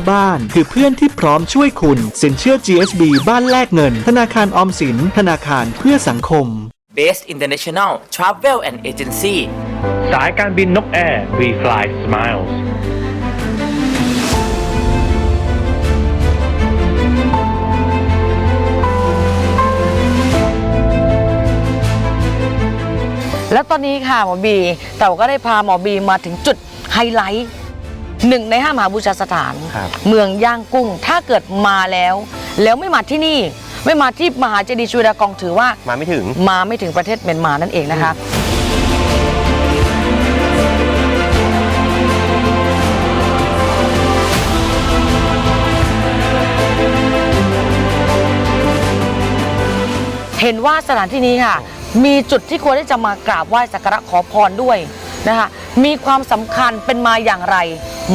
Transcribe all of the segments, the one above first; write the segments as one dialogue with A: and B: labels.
A: เพราะบ้าน คือเพื่อนที่พร้อมช่วยคุณ สินเชื่อ GSB บ้านแลกเงิน ธนาคารออมสิน ธนาคารเพื่อสังคม
B: Base International Travel and Agency
C: สายการบินนกแอร์ We Fly Smiles
D: แล้วตอนนี้ค่ะหมอบี แต่ก็ได้พาหมอบีมาถึงจุดไฮไลท์ หนึ่งในห้ามหาบูชาสถาน
E: ครับ
D: เมืองย่างกุ้ง ถ้าเกิดมาแล้ว แล้วไม่มาที่นี่ ไม่มาที่มหาเจดีย์ชูดากองถือว่า
E: มาไม่ถึง
D: มาไม่ถึงประเทศเมียนมานั่นเองนะคะ เห็นว่าสถานที่นี้ค่ะ มีจุดที่ควรที่จะมากราบไหว้สักการะขอพรด้วยนะคะ มีความสำคัญเป็นมาอย่างไร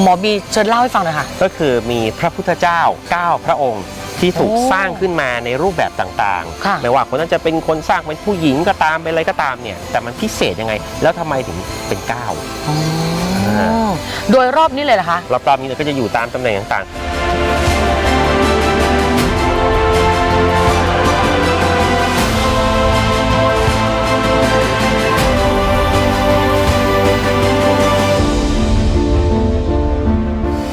D: หมอบีเชิญเล่าให้ฟังหน่อยค่ะ
E: ก็คือมีพระพุทธเจ้า 9 พระองค์ที่ถูก
D: โอ้
E: สร้างขึ้นมาในรูปแบบต่าง
D: ค่ะ
E: ๆ ไม่ว่าคนนั้นจะเป็นคนสร้างเป็นผู้หญิงก็ตามเป็นอะไรก็ตามเนี่ย แต่มันพิเศษยังไง แล้วทำไมถึงเป็น9
D: อ๋อโดยรอบนี้เลยเหรอคะ
E: รอบๆนี้เราก็จะอยู่ตามตำแหน่งต่างๆ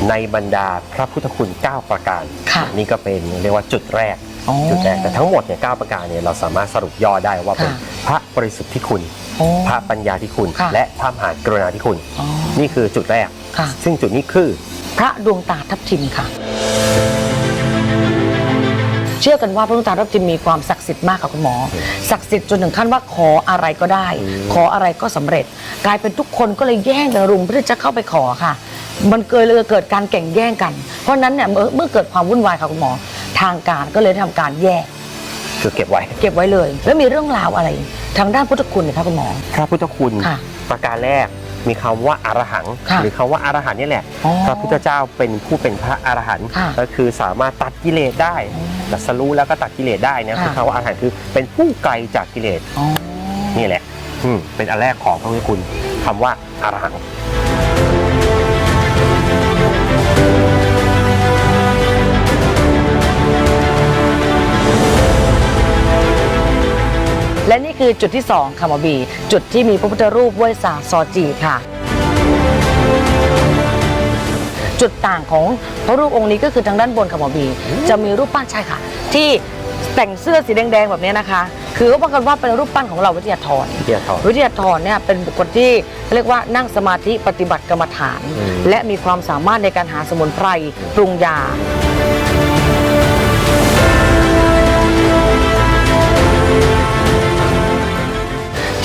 E: ในบรรดาพระพุทธคุณ 9 ประการ
D: ค่ะ
E: นี่ก็เป็นเรียกว่าจุดแรก
D: อ๋อ
E: จุดแรกแต่ทั้งหมดเนี่ย9ประการเนี่ยเราสามารถสรุปย่อได้ว่าเป็น
D: ค่ะ
E: พระบริสุทธิ์ที่คุณ
D: โอ้
E: พระปัญญาที่คุณ
D: ค่ะ
E: และพระมหากรุณาที่คุณ
D: อ๋อ
E: นี่คือจุดแรก
D: ค่ะ
E: ซึ่งจุดนี้คือ
D: พระดวงตาทับทิมค่ะ เชื่อกันว่าพระดวงตาทับทิมมีความศักดิ์สิทธิ์มากค่ะคุณหมอ ศักดิ์สิทธิ์จนถึงขั้นว่าขออะไรก็ได้ขออะไรก็สำเร็จ กลายเป็นทุกคนก็เลยแย่งกันรุมเพื่อจะเข้าไปขอค่ะ มันเกิดเลยเกิดการแข่งแย่งกัน เพราะฉะนั้นเนี่ยเมื่อเมื่อเกิดความวุ่นวายค่ะคุณหมอ ทางการก็เลยทำการแยก
E: คือเก็บไว้
D: เก็บไว้เลย แล้วมีเรื่องราวอะไร ทางด้านพุทธคุณเนี่ยคะคุณหมอ
E: พระพุทธคุณ
D: ค่ะ
E: ประการแรกมีคำว่าอารหัง
D: ค่ะ
E: หรือคำว่าอารหันต์นี่แหละ
D: อ๋อ
E: พระพุทธเจ้าเป็นผู้เป็นพระอรหันต์
D: ค่ะ
E: ก็คือสามารถตัดกิเลสได้ตรัสรู้แล้วก็ตัดกิเลสได้นะ
D: ค่ะ
E: คือคำว่าอรหันต์คือเป็นผู้ไกลจากกิเลส
D: อ๋อ
E: นี่แหละ อืมเป็นอันแรกของพระพุทธคุณคำว่าอารหัง
D: และนี่คือจุดที่2ค่ะหมอบี จุดที่มีพระพุทธรูปเวยสาซอจีค่ะ จุดต่างของพระรูปองค์นี้ก็คือทางด้านบนค่ะหมอบี จะมีรูปปั้นใช่ค่ะ ที่แต่งเสื้อสีแดงๆแบบนี้นะคะ คือเขาบอกกันว่าเป็นรูปปั้นของเราวิทยาธร
E: วิทยาธร
D: วิทยาธรเนี่ยเป็นบุคคลที่เรียกว่านั่งสมาธิปฏิบัติกรรมฐาน
E: อืม
D: และมีความสามารถในการหาสมุนไพรปรุงยา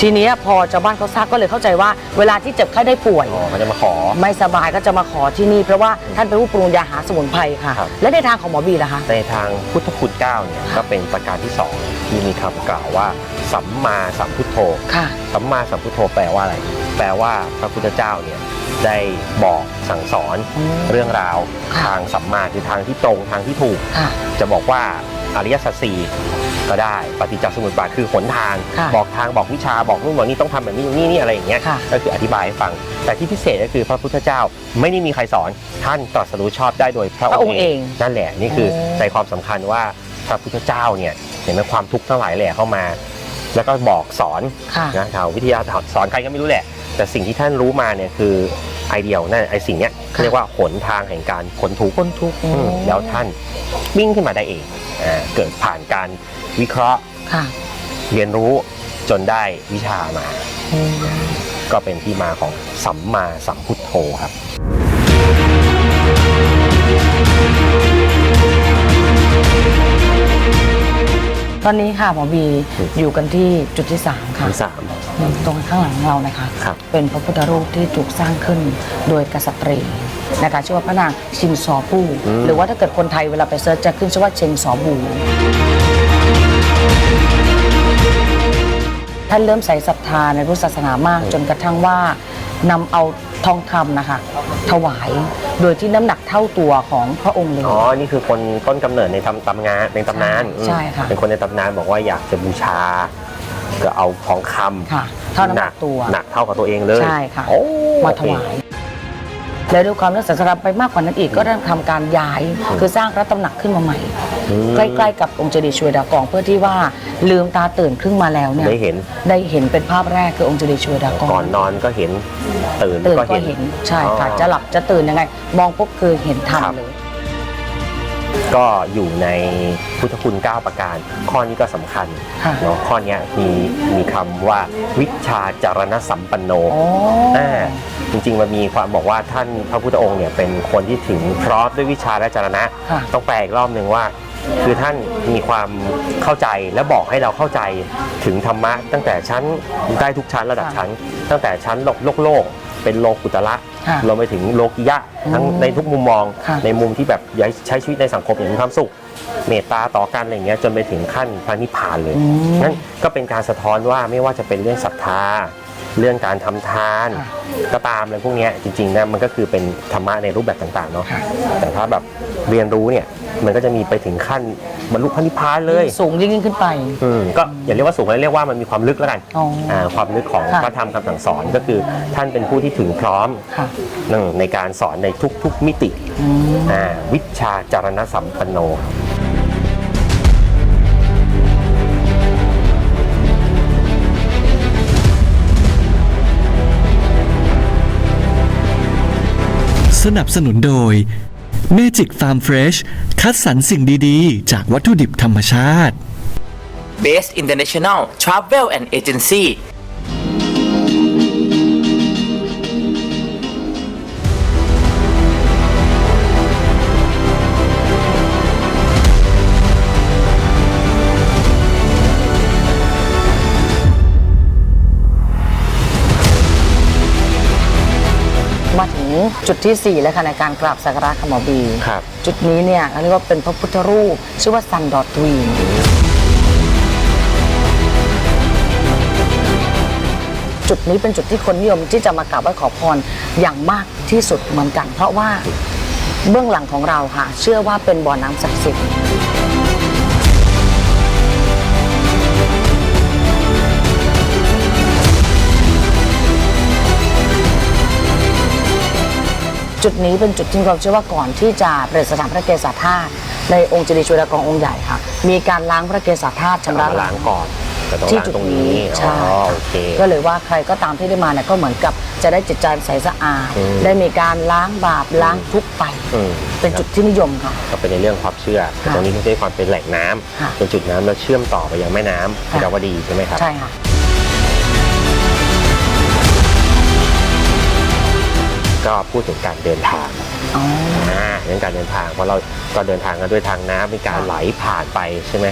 D: ทีนี้พอชาวบ้านเขาทราบก็เลยเข้าใจว่าเวลาที่เจ็บไข้ได้ป่วย
E: อ๋อเขาจะมาขอ
D: ไม่สบายก็จะมาขอที่นี่ เพราะว่าท่านเป็นผู้ปรุงยาหาสมุนไพรค่ะ
E: ครับ
D: และในทางของหมอบีล่ะคะ
E: ในทางพุทธคุณเก้าเนี่ย
D: ค่ะ
E: ก็เป็นประการที่สองที่มีคำกล่าวว่า สัมมาสัมพุทโธ
D: ค่ะ
E: สัมมาสัมพุทโธแปลว่าอะไร แปลว่าพระพุทธเจ้าเนี่ยได้บอกสั่งสอน
D: อืม
E: เรื่องราว
D: ค่ะ
E: ทางสัมมาคือทางที่ตรงทางที่ถูก
D: ค่ะ
E: จะบอกว่า อริยสัจสี่ก็ได้ปฏิจจสมุปบาทคือหนทาง
D: ค่ะ
E: บอกทางบอกวิชาบอกนู่นบอกนี่ต้องทำแบบนี้นี่นี่อะไรอย่างเงี้ย
D: ค่ะ
E: ก็คืออธิบายให้ฟัง แต่ที่พิเศษก็คือพระพุทธเจ้าไม่ได้มีใครสอนท่านตรัสรู้ชอบได้โดยพระ
D: พระ
E: อ
D: องงค์
E: ค์เอง
D: เอง
E: นั่นแหละนี่คือ
D: โอ้
E: ใจความสำคัญว่าพระพุทธเจ้าเนี่ยเห็นไหมความทุกข์ทั้งหลายแหละเข้ามา แล้วก็บอกสอน
D: ค่ะ
E: นะทางวิทยาสอนใครก็ไม่รู้แหละ แต่สิ่งที่ท่านรู้มาเนี่ยคือ ไอเดียนั่นไอสิ่งเนี้ยเขาเรียกว่าหนทางแห่งการพ้นทุกข์
D: คนทุกข์
E: อืมแล้วท่านวิ่งขึ้นมาได้เองอ่าเกิดผ่านการวิเคราะห์
D: ค่ะ
E: เรียนรู้จนได้วิชามา
D: อืม
E: ก็เป็นที่มาของสัมมาสัมพุทโธครับ
D: ตอนนี้ค่ะหมอบีอยู่กันที่จุดที่ 3 ค่ะ
E: ที่สาม
D: ตรงข้างหลังเรานะคะ
E: ครับ
D: เป็นพระพุทธรูปที่ถูกสร้างขึ้นโดยกษัตรีนะคะชื่อว่าพระนางชินซอปูหรือว่าถ้าเกิดคนไทยเวลาไปเซิร์ชจะขึ้นชื่อว่าเชงซอบูท่านเริ่มใส่ศรัทธาในพุทธศาสนามากจนกระทั่งว่านำเอาทองคำนะคะ ถวายโดยที่น้ำหนักเท่าตัวของพระองค์เลย
E: อ๋อ นี่คือคนต้นกำเนิดในตำตำงานในตำนาน
D: ใช่
E: อืม
D: ค่ะ
E: เป็นคนในตำนานบอกว่าอยากจะบูชา ก็เอาทองคำ
D: ค่ะเท่าน้ำหนักตัว
E: หนักเท่ากับตัวเองเลย
D: ใช่ค่ะ
E: โอ้
D: มาถวาย แล้วด้วยความเลื่อมใสศรัทธาไปมากกว่านั้นอีกก็ได้ทำการย้าย คือสร้างพระตำหนักขึ้นมาใหม่ใกล้ๆกับองค์เจดีย์ชเวดากองเพื่อที่ว่าลืมตาตื่นขึ้นมาแล้วเนี่ย
E: ได้เห็น
D: ได้เห็นเป็นภาพแรกคือองค์เจดีย์ชเวดากอง
E: ก่อนนอนก็เห็นตื่น
D: ตื่น
E: ก็
D: ก็
E: เห็น
D: เห็นใช่ค่ะ
E: อ๋อ
D: จะหลับจะตื่นยังไง มองปุ๊บคือเห็นทัน
E: ครับ
D: เลย
E: ก็อยู่ในพุทธคุณ 9 ประการ ข้อนี้ก็สำคัญ
D: ค่ะ
E: เนาะข้อเนี้ยมีมีคำว่าวิชาจารณสัมปันโน
D: โอ้
E: อ่าจริงๆมันมีความบอกว่าท่านพระพุทธองค์เนี่ยเป็นคนที่ถึงพร้อมด้วยวิชาและจารณะ
D: ค่ะ
E: ต้องแปลอีกรอบหนึ่งว่า คือท่านมีความเข้าใจและบอกให้เราเข้าใจถึงธรรมะ ตั้งแต่ชั้นได้ทุกชั้นระดับชั้น ตั้งแต่ชั้นโลกโลกโลก เป็นโลกุตละ
D: ค่ะ
E: รวมไปถึงโลกิยะทั้ง
D: อืม
E: ในทุกมุมมอง
D: ค่ะ
E: ในมุมที่แบบอยากใช้ชีวิตในสังคมอย่างมีความสุข เมตตาต่อกันอะไรอย่างเงี้ยจนไปถึงขั้นพระนิพพานเลย
D: อืม
E: นั่นก็เป็นการสะท้อนว่าไม่ว่าจะเป็นเรื่องศรัทธา เรื่องการทำทาน
D: ค่ะ
E: ก็ตามอะไรพวกเนี้ยจริงๆนะมันก็คือเป็นธรรมะในรูปแบบต่างๆเนาะ
D: ค่ะ
E: แต่ถ้าแบบ เรียนรู้เนี่ยมันก็จะมีไปถึงขั้นบรรลุพระนิพพานเลย
D: สูงยิ่งยิ่งขึ้นไป
E: อืมก็อย่าเรียกว่าสูงเลยเรียกว่ามันมีความลึกแล้วกัน
D: อ๋ออ่า
E: ความลึกของ
D: ค่ะ
E: พระธรรมคำสั่งสอนก็คือท่านเป็นผู้ที่ถึงพร้อม
D: ค่ะ
E: นั่นในการสอนในทุกๆมิติ
D: อืม
E: อ่าวิชาจารณสัมปันโน
A: สนับสนุนโดย Magic Farm Fresh คัดสรรสิ่งดีๆ จากวัตถุดิบธรรมชาติ
B: Base International Travel and Agency
D: จุดที่ 4 แล้วค่ะในการกราบสักการะขมอบี
E: ครับ
D: จุดนี้เนี่ยเขาเรียกว่าเป็นพระพุทธรูป ชื่อว่าซันดอทวีนจุดนี้เป็นจุดที่คนนิยมที่จะมากราบไหว้ขอพรอย่างมากที่สุดเหมือนกัน เพราะว่าเบื้องหลังของเราค่ะ เชื่อว่าเป็นบ่อน้ำศักดิ์สิทธิ์ จุดนี้เป็นจุดที่เราเชื่อว่าก่อนที่จะประดิษฐานพระเกศาธาตุในองค์เจดีย์ชเวดากององค์ใหญ่ค่ะ มีการล้างพระเกศาธาตุชำระ
E: มาล้างก่อนแต่ต้อง
D: ที่
E: ล้าง
D: จุด
E: ตรงนี้
D: นี้
E: อ๋
D: ใช่
E: อ
D: ค่ะ
E: โอเค
D: ก็เลยว่าใครก็ตามที่ได้มาเนี่ยก็เหมือนกับจะได้จิตใจใสสะอาด
E: อืม
D: ได้มีการล้างบาปล้างทุกข์ไป
E: อืม
D: เป็นจุดที่นิยมค่ะ
E: ก็เป็นในเรื่องความเชื่อแต่ตรงนี้ก็ด้วยความเป็นแหล่งน้ำ
D: ค่ะ
E: เป็นจุดน้ำแล้วเชื่อมต่อไปยังแม่น้ำ
D: ค่ะ
E: เพชรวดีใช่ไหมครับ
D: ใช่ค่ะ
E: ก็พูดถึงการเดินทาง
D: อ๋อ
E: อ่าเรื่องการเดินทางเพราะเราก็เดินทางกันด้วยทางน้ำมีการ
D: ค่ะ
E: ไหลผ่านไปใช่ไหม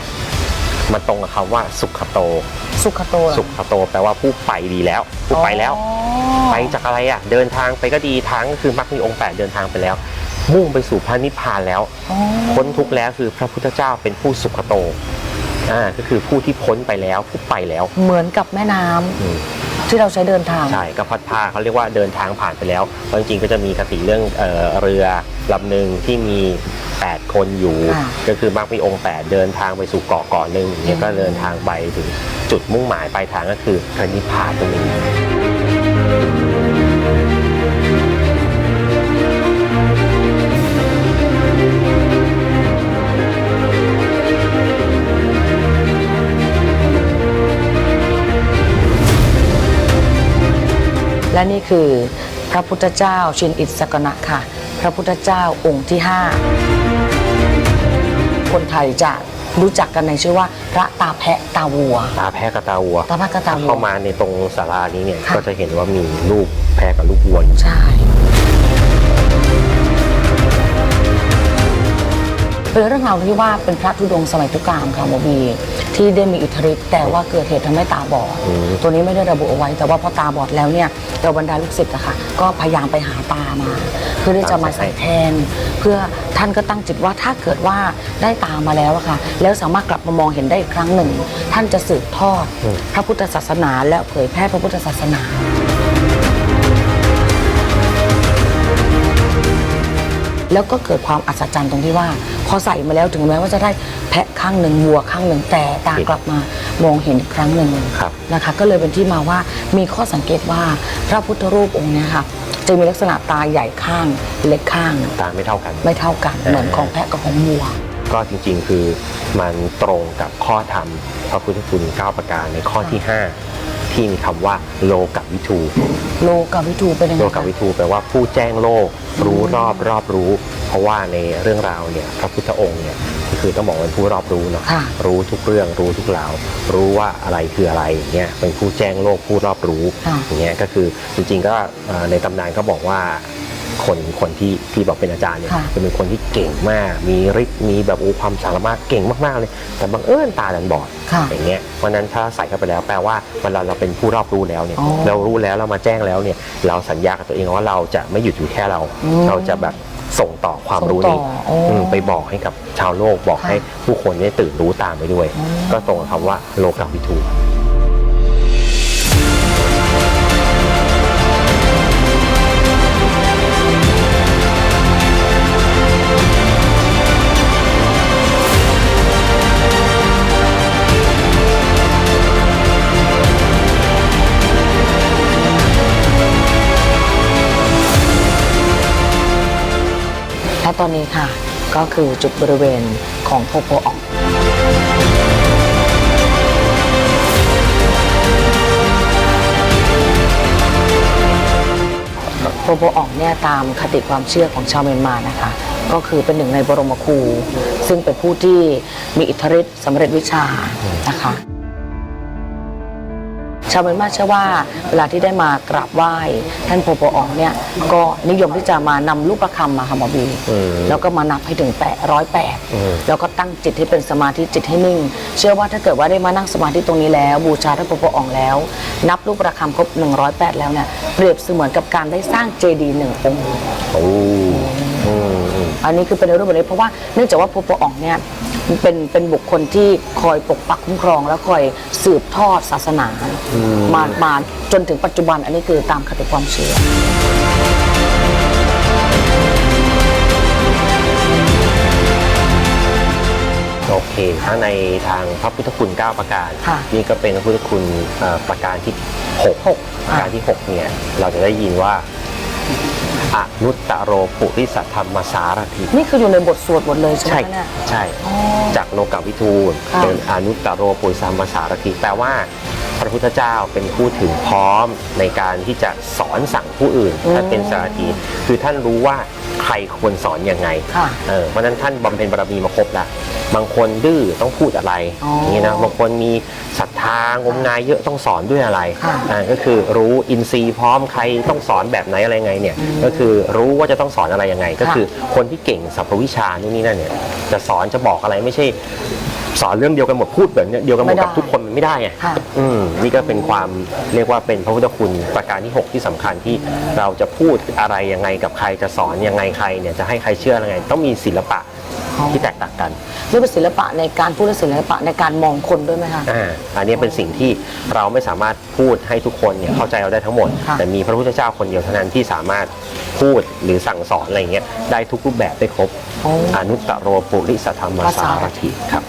E: มันตรงกับคำว่าสุขโต
D: สุขโตเหรอ
E: สุขโตแปลว่าผู้ไปดีแล้ว ผู้ไปแล้ว
D: อ๋อ
E: ไปจากอะไรอะ เดินทางไปก็ดีทางก็คือมรรคมีองค์แปดเดินทางไปแล้ว มุ่งไปสู่พระนิพพานแล้ว
D: อ๋อ
E: พ้นทุกข์แล้วคือพระพุทธเจ้าเป็นผู้สุขโตอ่าก็คือผู้ที่พ้นไปแล้วผู้ไปแล้ว
D: เหมือนกับแม่น้ำ
E: อืม
D: ที่เราใช้เดินทาง
E: ใช่ก็พัดพาเขาเรียกว่าเดินทางผ่านไปแล้วเพราะจริงๆก็จะมีคติเรื่องเอ่อเรือลำหนึ่งที่มี 8 คนอยู่
D: ค่ะ
E: ก็คือมรรคมีองค์ 8 เดินทางไปสู่เกาะเกาะหนึ่งอย่างเงี้ยก็เดินทางไปถึงจุดมุ่งหมายปลายทางก็คือพระนิพพานตรงนี้
D: และนี่คือพระพุทธเจ้าชินอิสกนะค่ะ พระพุทธเจ้าองค์ที่ 5 คนไทยจะรู้จักกันในชื่อว่าพระตาแพะตาวัว
E: ตาแพะกับตาวัว
D: ตาแพะกับตาวัว
E: เข้ามาในตรงศาลานี้เนี่ย
D: ค่ะ
E: ก็จะเห็นว่ามีรูปแพะกับรูปวัวอยู่
D: ใช่ เป็นเรื่องราวที่ว่าเป็นพระธุดงค์สมัยพุทธกาลค่ะหมอบี ที่ได้มีอิทธิฤทธิ์แต่ว่าเกิดเหตุทำให้ตาบอดตัวนี้ไม่ได้ระบุเอาไว้ แต่ว่าพอตาบอดแล้วเนี่ยเราบรรดาลูกศิษย์อะค่ะ ก็พยายามไปหาตามา เพื่อที่จะมาใส่แทน เพื่อท่านก็ตั้งจิตว่าถ้าเกิดว่าได้ตามาแล้วอะค่ะ แล้วสามารถกลับมามองเห็นได้อีกครั้งหนึ่ง ท่านจะสืบทอดพระพุทธศาสนา และเผยแพร่พระพุทธศาสนา แล้วก็เกิดความอัศจรรย์ตรงที่ว่า พอใส่มาแล้วถึงแม้ว่าจะได้แพะข้างหนึ่งวัวข้างหนึ่งแต่ตากลับมามองเห็นอีกครั้งหนึ่ง
E: ครับ
D: นะคะ ก็เลยเป็นที่มาว่ามีข้อสังเกตว่าพระพุทธรูปองค์เนี้ยค่ะจะมีลักษณะตาใหญ่ข้างเล็กข้าง
E: ตาไม่เท่ากัน
D: ไม่เท่ากันเหมือนของแพะกับของวัว
E: ก็จริงๆ คือมันตรงกับข้อธรรมพระพุทธคุณ9ประการในข้อที่ 5 ที่มีคำว่าโลกับวิทู
D: โลกาวิทูเป็นยังไง
E: โล
D: คะ
E: กับวิทูแปลว่าผู้แจ้งโลก รู้รอบรอบรู้ เพราะว่าในเรื่องราวเนี่ยพระพุทธองค์เนี่ยก็คือต้องบอกว่าเป็นผู้รอบรู้เนาะ
D: ค่ะ
E: รู้ทุกเรื่องรู้ทุกราว รู้ว่าอะไรคืออะไรอย่างเงี้ยเป็นผู้แจ้งโลกผู้รอบรู้
D: ค่ะ
E: อย่างเงี้ยก็คือจริงๆก็เอ่อในตำนานก็บอกว่า คนคนที่ที่บอกเป็นอาจารย์เนี่ย
D: ค่ะ
E: จะเป็นคนที่เก่งมาก มีฤทธิ์มีแบบโอ้ความสามารถเก่งมากๆเลย แต่บังเอิญตาดันบอด
D: ค่ะ
E: อย่างเงี้ยเพราะฉะนั้นถ้าใส่เข้าไปแล้วแปลว่าเวลาเราเป็นผู้รอบรู้แล้วเนี่ย
D: อ๋อ
E: เรารู้แล้วเรามาแจ้งแล้วเนี่ยเราสัญญากับตัวเองว่าเราจะไม่หยุดอยู่แค่เรา
D: อืม
E: เราจะแบบส่งต่อความรู้
D: ส่งต่
E: นี้
D: อโอ้
E: อืมไปบอกให้กับชาวโลกบอก
D: ค่ะ
E: ให้ผู้คนได้ตื่นรู้ตามไปด้วย
D: อ๋อ
E: ก็ตรงกับคำว่าโลกัวิทู
D: ก็คือจุดบริเวณของโพโพออกโพโพออกเนี่ยตามคติความเชื่อของชาวเมียนมานะคะ ก็คือเป็นหนึ่งในบรมครู ซึ่งเป็นผู้ที่มีอิทธิฤทธิ์สำเร็จวิชานะคะ ชาวเมียนมาเชื่อว่าเวลาที่ได้มากราบไหว้ท่านโพโพอองเนี่ยก็นิยมที่จะมานำลูกประคำมาค่ะหมอบี
E: อืม
D: แล้วก็มานับให้ถึงแปดร้อยแปด
E: อืม
D: แล้วก็ตั้งจิตให้เป็นสมาธิจิตให้นิ่ง เชื่อว่าถ้าเกิดว่าได้มานั่งสมาธิตรงนี้แล้ว บูชาท่านโพโพอองแล้ว นับลูกประคำครบ108แล้วเนี่ยเปรียบเสมือนกับการได้สร้างเจดีย์หนึ่งองค์
E: โอ้อืมอืม
D: อันนี้คือเป็นในรูปแบบนี้เพราะว่าเนื่องจากว่าโพโปอ่องเนี่ย เป็นเป็นบุคคลที่คอยปกปักคุ้มครอง แล้วคอยสืบทอดศาสนามามาจนถึงปัจจุบันอันนี้คือตามคติความเชื่อ
E: โอเคถ้าในทางพระพุทธคุณ 9 ประการ
D: ค่ะ
E: นี่ก็เป็นพระพุทธคุณเอ่อประการที่6ประการที่ 6 เนี่ย เราจะได้ยินว่า อนุตตโรปุริสัทธรรมสารถิ
D: นี่คืออยู่ในบทสวดหมดเลยใช่ไหม
E: ใช่
D: คะเนี่ย
E: ใช่
D: อ๋อ
E: จากโลกวิทูล
D: ค่ะ
E: เป็นอนุตตโรปุริสัมมสารถิแปลว่า พระพุทธเจ้าเป็นผู้ถึงพร้อมในการที่จะสอนสั่งผู้อื่นท่านเป็นสารถีคือท่านรู้ว่า ใครควรสอนยังไง
D: ค่ะ
E: เออเพราะฉะนั้นท่านบำเพ็ญบารมีมาครบแล้วบางคนดื้อต้องพูดอะไร
D: อ๋อ
E: อย่างนี้นะบางคนมีศรัทธางมงายเยอะต้องสอนด้วยอะไร
D: ค่ะ
E: อ่าก็คือรู้อินทรีย์พร้อมใครต้องสอนแบบไหนอะไรไงเนี่ยก็คือรู้ว่าจะต้องสอนอะไรยังไง ก็คือคนที่เก่งสัพพวิชานู่นนี่นั่นเนี่ยจะสอนจะบอกอะไรไม่ใช่ สอนเรื่องเดียวกันหมดพูดแบบเดียวกันหมดกับทุกคนมันไม่ได้ไง
D: ค่ะ
E: อืมนี่ก็เป็นความเรียกว่าเป็นพระพุทธคุณประการที่ 6 ที่สำคัญที่เราจะพูดอะไรยังไงกับใครจะสอนยังไงใครเนี่ยจะให้ใครเชื่อยังไง ต้องมีศิลปะที่แตกต่างกัน
D: นี่เป็นศิลปะในการพูดและศิลปะในการมองคนด้วยไหมคะ
E: อ่าอันนี้เป็นสิ่งที่เราไม่สามารถพูดให้ทุกคนเนี่ยเข้าใจเราได้ทั้งหมด
D: ค่ะ
E: แต่มีพระพุทธเจ้าคนเดียวเท่านั้นที่สามารถพูดหรือสั่งสอนอะไรเงี้ยได้ทุกรูปแบบได้ครบ
D: โอ้
E: อนุตตโรปุริสธรรมสารถิครับ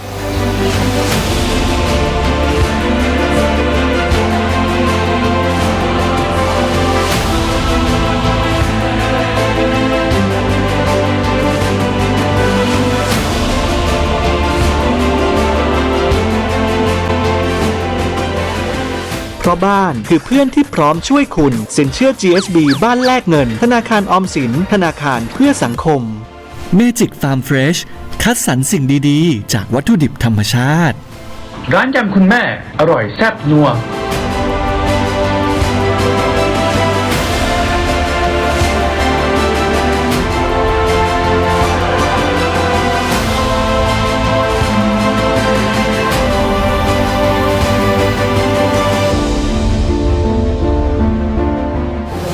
A: ราะบ้าน คือเพื่อนที่พร้อมช่วยคุณ สินเชื่อ GSB บ้านแลกเงิน ธนาคารออมสิน ธนาคารเพื่อสังคม
F: Magic Farm Fresh คัดสรรสิ่งดีๆ จากวัตถุดิบธรรมชาติ
C: ร้านยำคุณแม่ อร่อยแซ่บนัว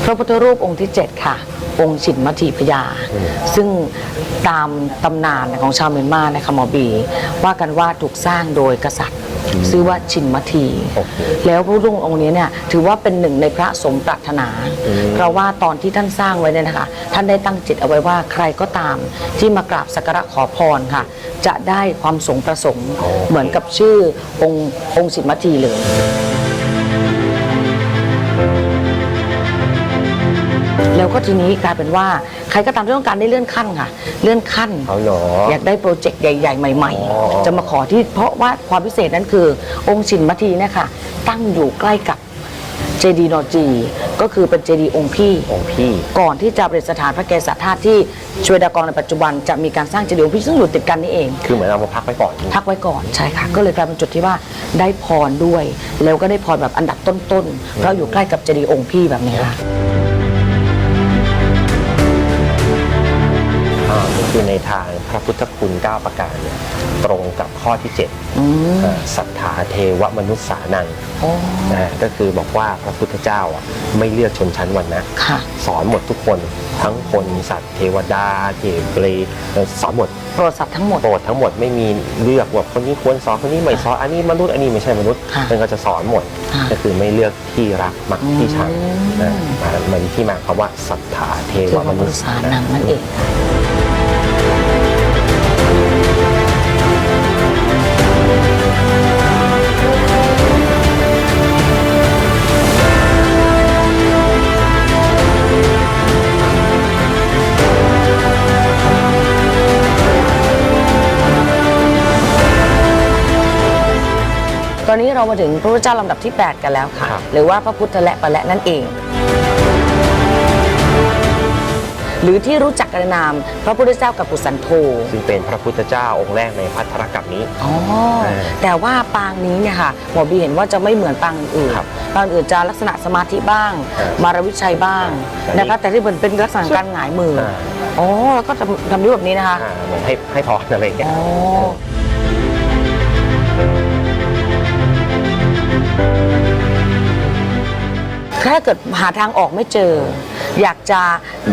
D: ระพุทธรูปองค์ที่ 7 ค่ะ องค์ฉินมัทีพยา ซึ่งตามตำนานของชาวเมียนมานะคะหมอบี ว่ากันว่าถูกสร้างโดยกษัตริย์ชื่อว่าชินมัที
E: โอ้โห
D: แล้วพระพุทธรูปองค์นี้เนี่ยถือว่าเป็นหนึ่งในพระสมปรารถนา เพราะว่าตอนที่ท่านสร้างไว้เนี่ยนะคะ ท่านได้ตั้งจิตเอาไว้ว่าใครก็ตามที่มากราบสักการะขอพรค่ะ จะได้ความสงประสงค์เหมือนกับชื่อองค์องค์สินมัทีเลย แล้วก็ทีนี้กลายเป็นว่าใครก็ตามที่ต้องการได้เลื่อนขั้นค่ะ เลื่อนขั้น
E: เอาเหรอ
D: อยากได้โปรเจกต์ใหญ่ ๆ ใหม่
E: อ๋อ
D: ๆ จะมาขอที่เพราะว่าความพิเศษนั้นคือองค์ชินมัทีเนี่ยค่ะ ตั้งอยู่ใกล้กับเจดีย์นอจี ก็คือเป็นเจดีย์องค์พี่
E: องค์พี่
D: ก่อนที่จะประดิษฐานพระเกศธาตุที่ชเวดากองในปัจจุบันจะมีการสร้างเจดีย์องค์พี่ซึ่งอยู่ติดกันนี่เอง
E: คือเหมือนเอามาพักไว้ก่อน
D: พักไว้ก่อนใช่ค่ะก็เลยกลายเป็นจุดที่ว่าได้พรด้วย แล้วก็ได้พรแบบอันดับต้นๆเพราะอยู่ใกล้กับเจดีย์องค์พี่แบบนี้ค่ะ
E: ก็คือในทางพระพุทธคุณ 9 ประการเนี่ยตรงกับข้อที่7
D: อืม
E: อ่าศรัทธาเทวมนุษย์สานัง
D: โอ้
E: นะฮะก็คือบอกว่าพระพุทธเจ้าอะไม่เลือกชนชั้นวรรณะ
D: ค่ะ
E: สอนหมดทุกคนทั้งคนสัตว์เทวดาเทพเปรตสอนหมด
D: โปรดสัตว์ทั้งหมด
E: โปรดทั้งหมดไม่มีเลือกว่าคนนี้ควรสอนคนนี้ไม่สอนอันนี้มนุษย์อันนี้ไม่ใช่มนุษย์
D: ค่ะ
E: มันก็จะสอนหมด
D: ค่ะ
E: ก็คือไม่เลือกที่รักมักที่ชัง
D: อืม
E: นะมามันที่มาคำว่าศรัทธาเท
D: เท
E: ว
D: ว
E: ม
D: ม
E: นุ
D: นุ
E: ษ
D: ษ
E: ย์
D: ย์สานังนั่นเอง อนนี้เรามาถึงพระพุทธเจ้าลำดับที่ 8 กันแล้วค่ะ
E: ครับ
D: หรือว่าพระพุทธและปะและนั่นเอง หรือที่รู้จักกันในนามพระพุทธเจ้ากับปุสันโธ
E: ซึ่งเป็นพระพุทธเจ้าองค์แรกในพัทธรกับนี้
D: อ๋อ
E: เออ
D: แต่ว่าปางนี้เนี่ยค่ะหมอบีเห็นว่าจะไม่เหมือนปางอื่น
E: ครับ
D: ปางอื่นจะลักษณะสมาธิบ้าง
E: เออ
D: มารวิชัยบ้าง
E: แต่นี่
D: นะคะแต่ที่เป็นเป็นลักษณะการหงายมืออาอ๋อแล้วก็ทำทำนิ้วแบบนี้นะคะ
E: อ่าเหมือนให้ให้พรอะไรอย่างเงี้ย
D: อ๋อ ถ้าเกิดหาทางออกไม่เจอ อยากจะ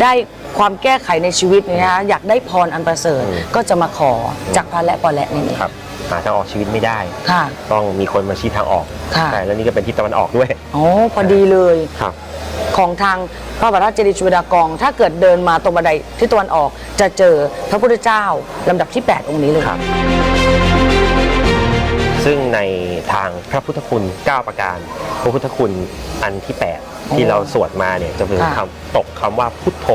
D: ได้ความแก้ไขในชีวิตเนี่ยนะคะอยากได้พรอันประเสริฐ
E: อืม
D: ก็จะมาขอจากพระและปอและนี่เอง
E: ครับหาทางออกชีวิตไม่ได้
D: ค่ะ
E: ต้องมีคนมาชี้ทางออก
D: ค่ะ
E: ใช่แล้วนี่ก็เป็นทิศตะวันออกด้วย
D: อ๋อพอดีเลย
E: ครับ
D: ของทางพระบรมเจดีย์ชเวดากอง ถ้าเกิดเดินมาตรงบันไดที่ตะวันออกจะเจอพระพุทธเจ้าลำดับที่ 8 องค์นี้เลย
E: ครับซึ่งใน ทางพระพุทธคุณ 9 ประการ พระพุทธคุณอันที่ 8 ที่เราสวดมาเนี่ยจะเป็น
D: ค่ะ
E: คำตกคำว่าพุทโธ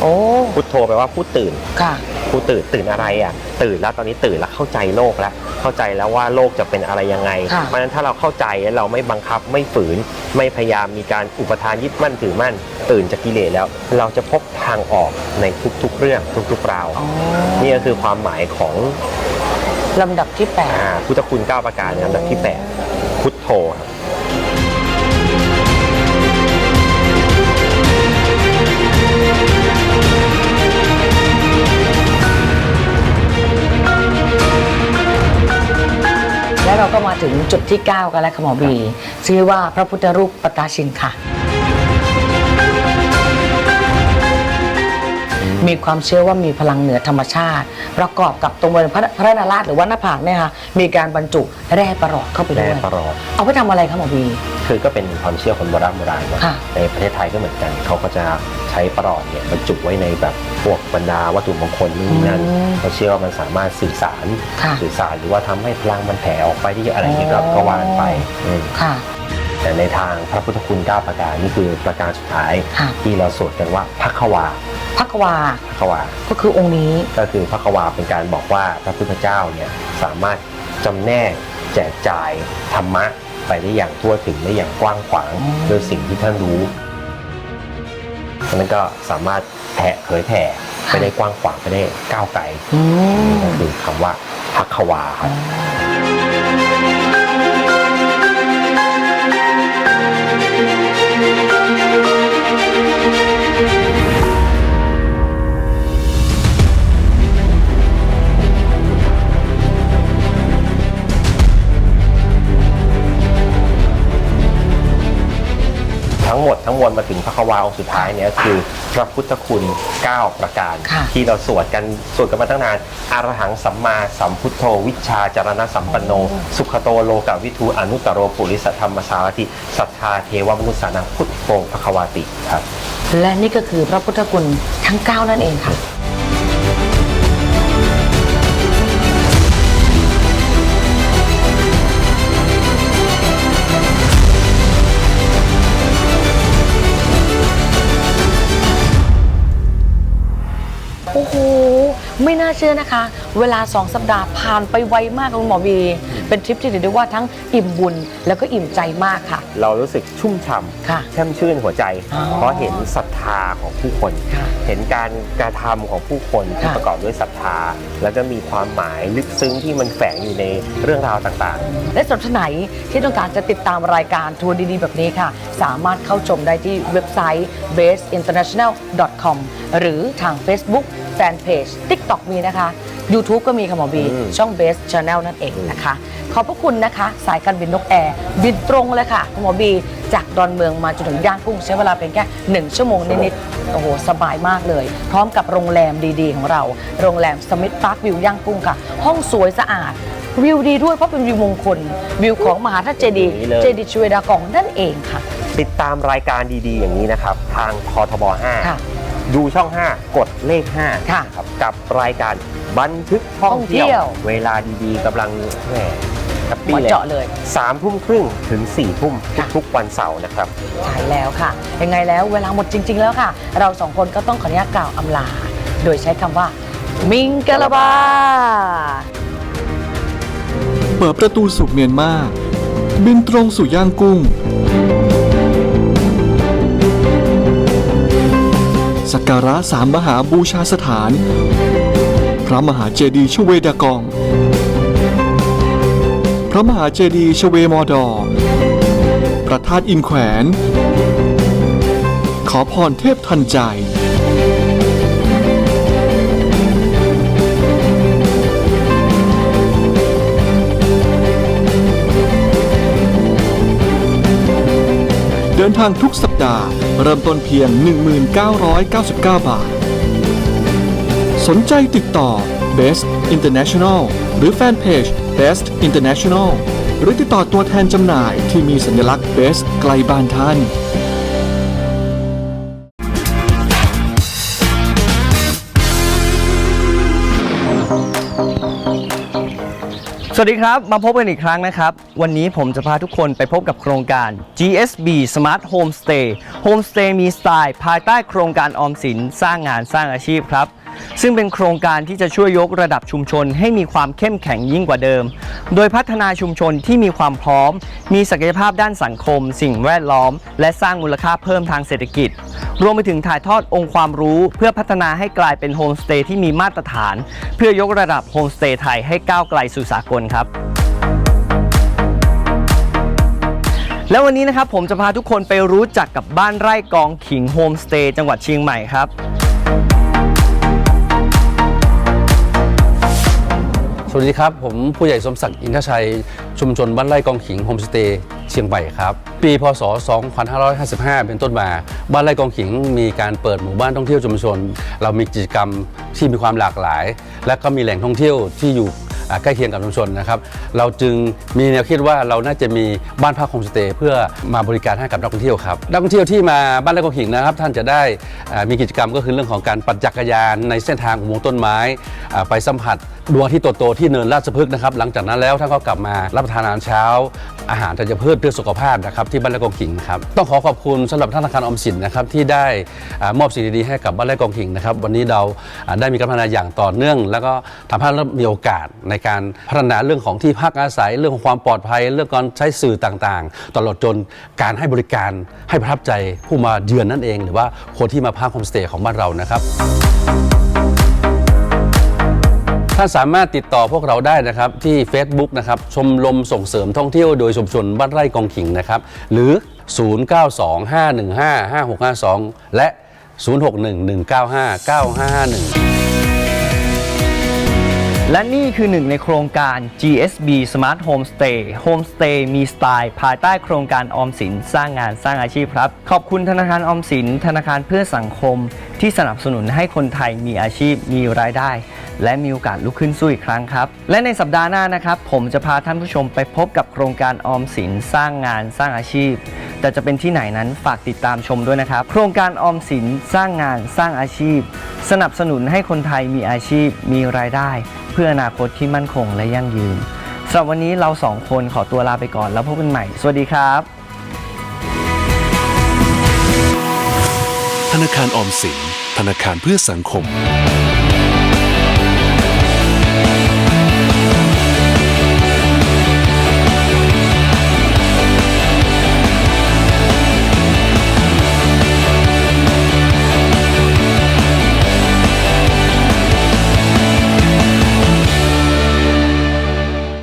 D: โอ้
E: พุทโธแปลว่าผู้ตื่น
D: ค่ะ
E: ผู้ตื่นตื่นอะไรอะ ตื่นแล้วตอนนี้ตื่นแล้วเข้าใจโลกแล้วเข้าใจแล้วว่าโลกจะเป็นอะไรยังไง
D: ค่ะ
E: เพราะฉะนั้นถ้าเราเข้าใจแล้วเราไม่บังคับไม่ฝืน ไม่พยายามมีการอุปทานยึดมั่นถือมั่น ตื่นจากกิเลสแล้ว เราจะพบทางออกในทุกๆเรื่องทุกๆราว
D: อ๋อ
E: นี่ก็คือความหมายของ
D: ลำดับที่
E: อ่าพุทธคุณ 9 ประการในลำดับที่ 8 พุทโธครับ
D: 8และเราก็มาถึงจุดที่ 9 กันแล้วค่ะหมอบีชื่อว่าพระพุทธรูปปตาชินค่ะ มีความเชื่อว่ามีพลังเหนือธรรมชาติ ประกอบกับตรงบริเวณพระพระนาราชหรือว่าหน้าผากเนี่ยค่ะมีการบรรจุแร่ประหลอดเข้าไปด้วย
E: แร่ประหลอด
D: เอาไปทำอะไรคะหมอบี
E: คือก็เป็นความเชื่อคนโบราณโบราณเนอะ
D: ค่ะ
E: ในประเทศไทยก็เหมือนกัน เขาก็จะใช้ประหลอดเนี่ยบรรจุไว้ในแบบพวกบรรดาวัตถุมงคลนู่นนี่นั่น
D: อืม
E: เขาเชื่อว่ามันสามารถสื่อสาร
D: ค่ะ
E: สื่อสารหรือว่าทำให้พลังมันแผ่ออกไปที่อะไรอย่างเงี้ยก็
D: อ๋อ
E: ก็ว่ากันไปอืม
D: ค่ะ
E: แต่ในทางพระพุทธคุณ9ประการนี่คือประการสุดท้าย
D: ค่ะ
E: ที่เราสวดกันว่าพักวา
D: พักวา
E: พักวา
D: ก็คือองค์นี้
E: ก็คือพระควาเป็นการบอกว่าพระพุทธเจ้าเนี่ยสามารถจำแนกแจกจ่ายธรรมะไปได้อย่างทั่วถึงได้อย่างกว้างขวาง
D: อืม
E: โดยสิ่งที่ท่านรู้ฉะนั้นก็สามารถแผ่เผยแผ่ไปได้กว้างขวางไปได้ก้าวไกล
D: อืม
E: ก็คือคำว่าพักควาครับ ทั้งหมดดทั้งมวลมาถึงพระควาองค์สุดท้ายเนี่ยคือพระพุทธคุณ 9 ประการ
D: ค่ะ
E: ที่เราสวดกันสวดกันมาตั้งนานอรหังสัมมาสัมพุทโธ วิชชาจารณสัมปันโน สุขโตโลกาวิทูอนุตตโรปุริสธรรมสารติสัทธาเทวมนุษสานังพุทโธพระควาติครับ
D: และนี่ก็คือพระพุทธคุณทั้ง 9 นั่นเองค่ะ ไม่น่าเชื่อนะคะ เวลา 2 สัปดาห์ผ่านไปไวมากคุณหมอบี เป็นทริปที่ถือได้ว่าทั้งอิ่มบุญแล้วก็อิ่มใจมากค่ะ
E: เรารู้สึกชุ่มฉ่
D: ค่ะำ
E: แช่มชื่นหัวใจ
D: อ๋อ
E: เพราะเห็นศรัทธาของผู้คน
D: ค่ะ
E: เห็นการกระทำของผู้คนที่
D: ค่ะ
E: ประกอบด้วยศรัทธา แล้วก็มีความหมายลึกซึ้งที่มันแฝงอยู่ในเรื่องราวต่างๆ
D: และสำหรับท่านไหนที่ต้องการจะติดตามรายการทัวร์ดีๆ แบบนี้ค่ะ สามารถเข้าชมได้ที่เว็บไซต์ baseinternational.com หรือทาง Facebook Fanpage TikTok มีนะคะ YouTube ก็มีค่ะหมอบี
E: อืม
D: ช่อง Base Channel นั่นเองนะคะ ขอบพระคุณนะคะ สายการบินนกแอร์ บินตรงเลยค่ะคุณหมอบี จากดอนเมืองมาจนถึงย่างกุ้งใช้เวลาเพียงแค่1ชั่วโมงนิดๆโอ้โห สบายมากเลย พร้อมกับโรงแรมดีๆ ของเรา โรงแรมสมิธพาร์ควิวย่างกุ้งค่ะ ห้องสวยสะอาดวิวดีด้วยเพราะเป็นวิวมงคล วิวของมหาธาตุเจดีย์
E: อย่างนี้เลย
D: เจดีย์ชเวดากองนั่นเองค่ะ
E: ติดตามรายการดีๆ อย่างนี้นะครับ ทางททบ
D: ค่ะ
E: 5 ดูช่อง 5 กดเลข5
D: ค่ะ
E: ครับกับรายการบันทึกท่องเที่
D: ท่องเที่
E: ย
D: ยวว
E: เวลาดีๆกำลังแหมแฮปปี้
D: หัว
E: เลย
D: เจาะเลย
E: สามทุ่มครึ่งถึง4ี่ทุ่ม
D: ค่ะ
E: ทุกๆวันเสาร์นะครับ
D: ใช่แล้วค่ะ ยังไงแล้วเวลาหมดจริง ๆ แล้วค่ะ เราสองคนก็ต้องขออนุญาตกล่าวอำลา โดยใช้คำว่า มิงกะลาบา
A: เปิดประตูสู่เมียนมาบินตรงสู่ย่างกุ้ง สักการะสามมหาบูชาสถาน พระมหาเจดีย์ชเวดากอง พระมหาเจดีย์ชเวมอดอพระธาตุอินแขวน ขอพรเทพทันใจเดินทางทุกสัปดาห์ เริ่มต้นเพียง 1999 บาท สนใจติดต่อ Best International หรือแฟนเพจ Best International หรือติดต่อตัวแทนจำหน่ายที่มีสัญลักษณ์ Best ใกล้บ้านท่าน
G: สวัสดีครับ มาพบกันอีกครั้งนะครับ วันนี้ผมจะพาทุกคนไปพบกับโครงการ GSB Smart Homestay Homestay มีสไตล์ ภายใต้โครงการออมสินสร้างงานสร้างอาชีพครับ ซึ่งเป็นโครงการที่จะช่วยยกระดับชุมชนให้มีความเข้มแข็งยิ่งกว่าเดิม โดยพัฒนาชุมชนที่มีความพร้อม มีศักยภาพด้านสังคม สิ่งแวดล้อม และสร้างมูลค่าเพิ่มทางเศรษฐกิจ รวมไปถึงถ่ายทอดองค์ความรู้ เพื่อพัฒนาให้กลายเป็นโฮมสเตย์ที่มีมาตรฐาน เพื่อยกระดับโฮมสเตย์ไทยให้ก้าวไกลสู่สากลครับแล้ววันนี้นะครับผมจะพาทุกคนไปรู้จักกับบ้านไร่กองขิงโฮมสเตย์จังหวัดเชียงใหม่ครับ
H: สวัสดีครับ ผมผู้ใหญ่สมศักดิ์อินทชัย ชุมชนบ้านไร่กองขิงโฮมสเตย์เชียงใหม่ครับ ปีพศ 2555 เป็นต้นมา บ้านไร่กองขิงมีการเปิดหมู่บ้านท่องเที่ยวชุมชน เรามีกิจกรรมที่มีความหลากหลาย และก็มีแหล่งท่องเที่ยวที่อยู่ใกล้เคียงกับชุมชนนะครับ เราจึงมีแนวคิดว่าเราน่าจะมีบ้านพักโฮมสเตย์เพื่อมาบริการให้กับนักท่องเที่ยวครับ นักท่องเที่ยวที่มาบ้านไร่กองขิงนะครับ ท่านจะได้มีกิจกรรมก็คือเรื่องของการปั่นจักรยานในเส้นทางอุโมงค์ต้นไม้ ไปสัมผัส ดวงอาที่โตๆที่เนินราชพฤกษ์นะครับ หลังจากนั้นแล้วท่านก็กลับมารับประทานอาหารเช้า อาหารธัญพืชเพื่อสุขภาพนะครับที่บ้านไร่กองขิงครับต้องขอขอบคุณสำหรับธนาคารออมสินนะครับที่ได้อมอบสิ่งดีๆให้กับบ้านไร่กองขิงนะครับวันนี้เราได้มีการพัฒนาอย่างต่อเนื่อง แล้วก็ทำให้เรามีโอกาสในการพัฒนาเรื่องของที่พักอาศัยเรื่องของความปลอดภัย เรื่องการใช้สื่อต่างๆ ตลอดจนการให้บริการให้ประทับใจผู้มาเยือนนั่นเอง หรือว่าคนที่มาพักโฮมสเตย์ของบ้านเรานะครับ ท่านสามารถติดต่อพวกเราได้นะครับที่ Facebook นะครับชมรมส่งเสริมท่องเที่ยวโดยชุมชนบ้านไร่กองขิงนะครับหรือ 0925155652 และ 0611959551
G: และนี่คือหนึ่งในโครงการ GSB Smart Homestay Homestay มีสไตล์ภายใต้โครงการออมสินสร้างงานสร้างอาชีพครับ ขอบคุณธนาคารออมสิน ธนาคารเพื่อสังคม ที่สนับสนุนให้คนไทยมีอาชีพมีรายได้ และมีโอกาสลุกขึ้นสู้อีกครั้งครับ และในสัปดาห์หน้านะครับ ผมจะพาท่านผู้ชมไปพบกับโครงการออมสินสร้างงานสร้างอาชีพ แต่จะเป็นที่ไหนนั้นฝากติดตามชมด้วยนะครับ โครงการออมสินสร้างงานสร้างอาชีพ สนับสนุนให้คนไทยมีอาชีพ มีรายได้ เพื่ออนาคตที่มั่นคงและยั่งยืนสำหรับวันนี้เราสองคนขอตัวลาไปก่อนแล้วพบกันใหม่ สวัสดีครับ
I: ธนาคารออมสินธนาคารเพื่อสังคม